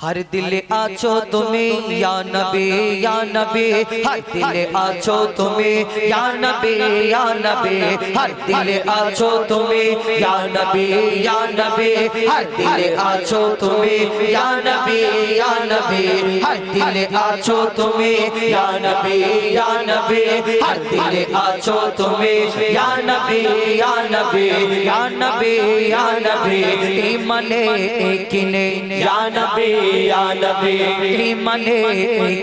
हर दिल आछो तुम्हें, या नबी या नबी। हर दिल आछो तुम्हें, या नबी या नबी। हर दिल आछो तुम्हें, या नबी या नबी। हर दिल आछो तुम्हें, या नबी या नबी। हर दिल आछो तुम्हें, या नबी या नबी। हर दिल आछो तुम्हें, या नबी या नबी। या नबी या नबी। ईमाने किने या नबी। या नबी मने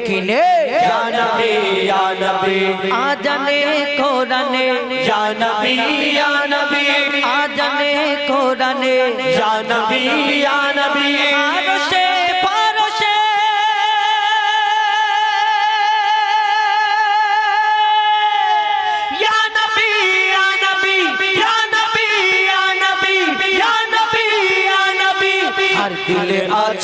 किने या नबी या नबी आ जाने कोरने या नबी या नबी आ जाने कोरने या नबी या नबी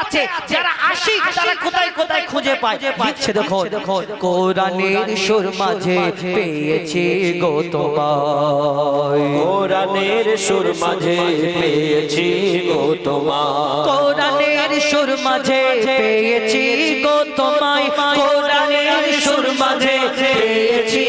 আছে যারা আশিক তারা কোথায় কোথায় খুঁজে পায়? লিখছে দেখো দেখো কোরআনের সুর মাঝে পেয়েছি গো তোমায়। কোরআনের সুর মাঝে পেয়েছি গো তোমার কোরআনের সুর মাঝে পেয়েছি গো তোমায়। কোরআনের সুর মাঝে পেয়েছি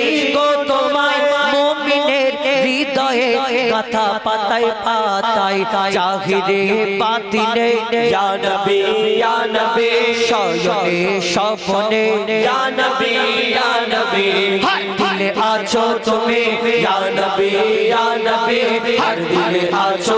কথা পাতাই পাতাই চাহিদে বাতিনে জানবে জানবে সয়নে স্বপনে। জানবে জানবে হাই দিলে আছো তুমি জানবে জানবে হার দিলে আছো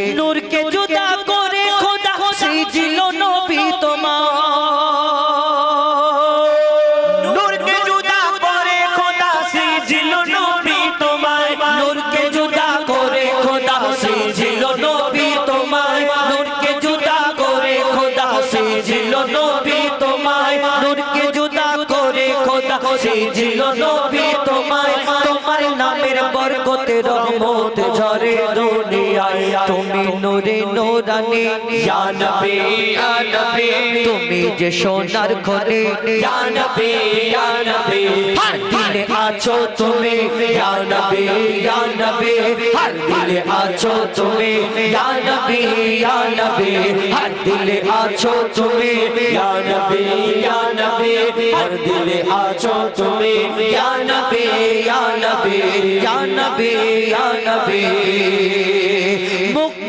নোরে নোরানে। জানবে আনবে তুমি যে সোনার ঘরে জানবে আনবে হর দিনে আছো তুমি। জানবে আনবে হর দিনে আছো তুমি। জানবে আনবে হর দিনে আছো তুমি। জানবে আনবে হর দিনে আছো তুমি। জানবে আনবে জানবে আনবে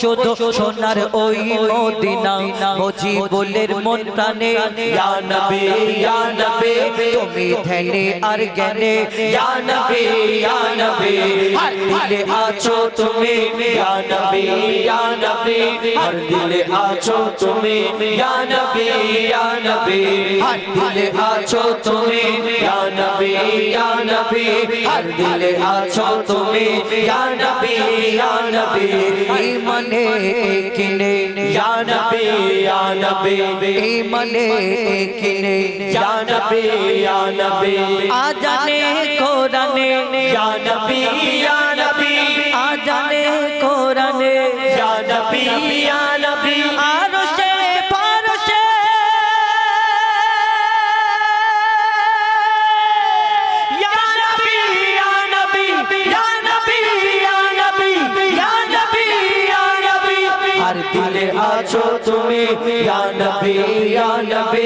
শুধু সোনার ওই মদিনা মজি বলের মন্তানে প্রাণে ইয়া তুমি ধ্যানে আর জ্ঞানে ইয়া নবী হর দিলে আছো তুমি ইয়া নবী হর দিলে আছো তুমি ইয়া নবী হর দিলে আছো তুমি ইয়া নবী হর দিলে আছো তুমি ইয়া নবী ইমান মনে কিনে জানবে জানবে এই মনে কিনে জানবে জানবে আজানে কোরআনে জানবে জানবে আজানে কোরআনে জানবে জানবে ইয়া নবী ইয়া নবী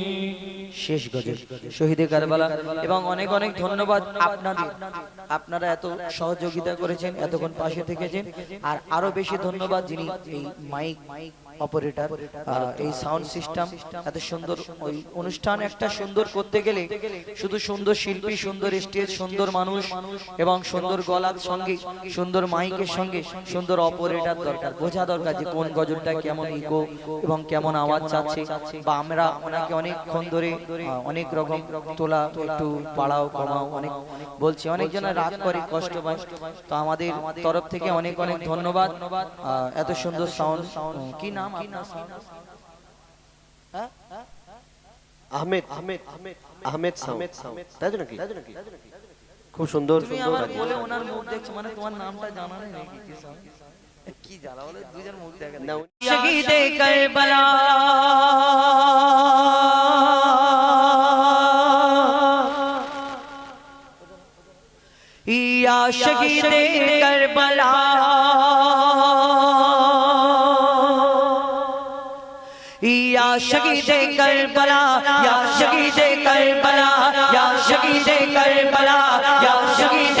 শেষ গজল শহীদে কারবালা। এবং অনেক অনেক ধন্যবাদ আপনাদের। আপনারা এত সহযোগিতা করেছেন এতক্ষণ পাশে থেকেছেন। আর আরও বেশি ধন্যবাদ যিনি এই মাইক অপারেটর এই সাউন্ড সিস্টেম এত সুন্দর ওই অনুষ্ঠান একটা সুন্দর করতে গেলে শুধু সুন্দর শিল্পী সুন্দর স্টেজ সুন্দর মানুষ এবং সুন্দর গলার সঙ্গে সুন্দর মাইকের সঙ্গে সুন্দর অপারেটর দরকার। বোঝা দরকার যে কোন গজলটা কেমন ইকো এবং কেমন আওয়াজ চাচ্ছে বা আমরা ওনাকে অনেকক্ষণ ধরে অনেক রকম তোলা একটু বাড়াও কমাও অনেক বলছি অনেক জন রাগ করে কষ্ট পায়। তো আমাদের তরফ থেকে অনেক অনেক ধন্যবাদ। এত সুন্দর সাউন্ড কি নাম? আপনার হ্যাঁ? আহমেদ আহমেদ আহমেদ আহমেদ সাউন্ড তাই তো নাকি খুব সুন্দর তুমি সুন্দর আমার বলে ওনার মুখ দেখছ মানে তোমার নামটা জানা নেই নাকি কি sound? কি জ্বালা বলে দুজন মুখ দেখা না, শহীদে কারবালা ইয়া শহীদে কারবালা शहीद करबला या शहीद करबला या शहीद करबला या शहीद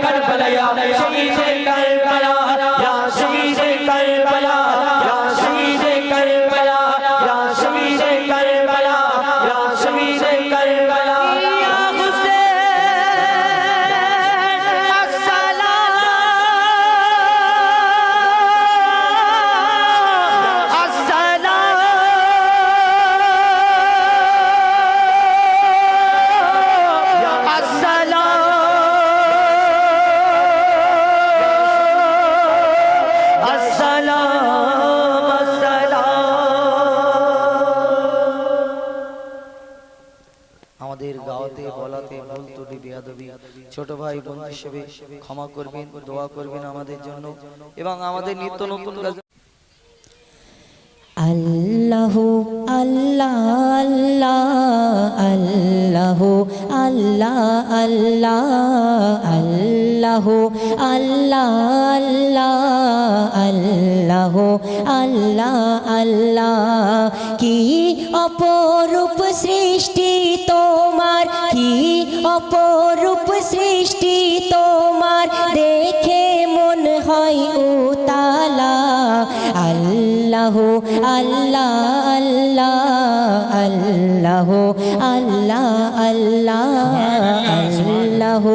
करबला करबला या शहीद करबला या शहीद करबला ছোট ভাই, বোন হিসেবে ক্ষমা করবেন, দোয়া করবেন আমাদের জন্য এবং আমাদের নিত্য নতুন কাজ আল্লাহ আল্লাহ আল্লাহ আল্লাহ আল্লাহ আল্লাহ আল্লাহ আল্লাহ আল্লাহ। আল্লাহ আল্লাহ কি অপরূপ সৃষ্টি তোমার কি অপরূপ সৃষ্টি তোমার দেখে মন হয় উতালা আল্লাহ আল্লাহ আল্লাহ আল্লাহ আল্লাহ আল্লাহ আল্লাহ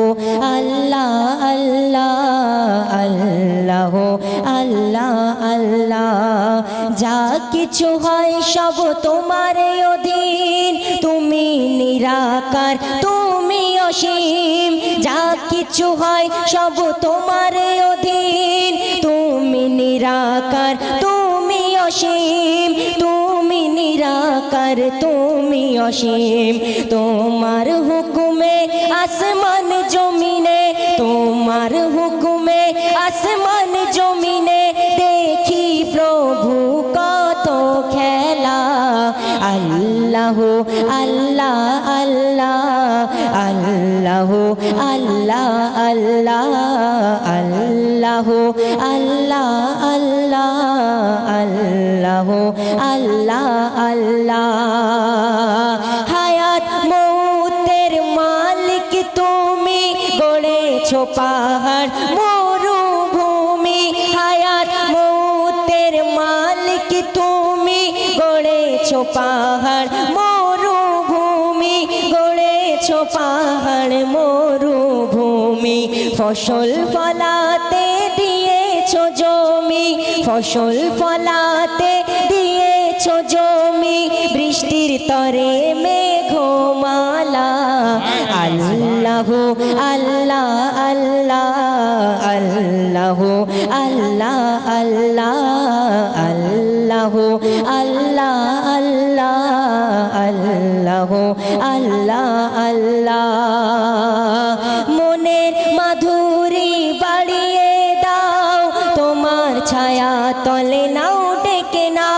আল্লাহ আল্লাহ আল্লাহ আল্লাহ আল্লাহ যা কিছু হয় সব তোমার নিরাকার, তুমি অসীম, যা কিছু হয় সব তোমার অধীন। তুমি নিরাকার, তুমি অসীম, তুমি নিরাকার, তুমি অসীম। তোমার হুকুমে আসমান জমিনে, তোমার হুকুমে আসমান জমিনে, দেখি প্রভু আল্লাহ আল্লাহ আল্লাহ আল্লাহ আল্লাহ আল্লাহ আল্লাহ আল্লাহ আল্লাহ আল্লাহ আল্লাহ। আল্লাহ হায়াত মৌতের মালিক তুমি, গড়েছো পাহাড় মরুভূমি। হায়াত মৌতের মালিক তুমি, গড়েছো পাহাড় ফসল ফলাতে দিয়েছ জমি ফসল ফলাতে দিয়েছ জমি বৃষ্টির তরে মেঘমালা আল্লাহ আল্লাহ আল্লাহ আল্লাহ আল্লাহ আল্লাহ আল্লাহ আল্লাহ আল্লাহ আল্লাহ আল্লাহ আল্লাহ তলে নাও ডেকে নাও।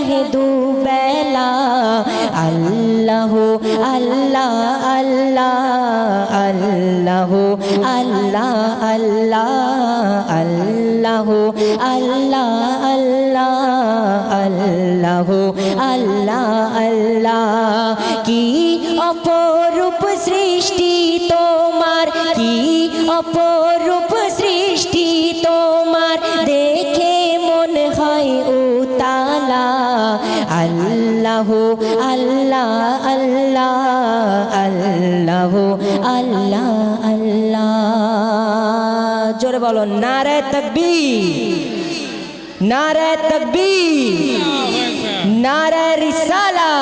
গাহে দুবেলা আল্লাহ আল্লাহ আল্লাহ আল্লাহ আল্লাহ আল্লাহ আল্লাহ আল্লাহ আল্লাহ আল্লাহ আল্লাহ আল্লাহ কি অপরূপ সৃষ্টি তোমার কি অপরূপ বলো নারে তকবি নারে তকবি নারে রিসালা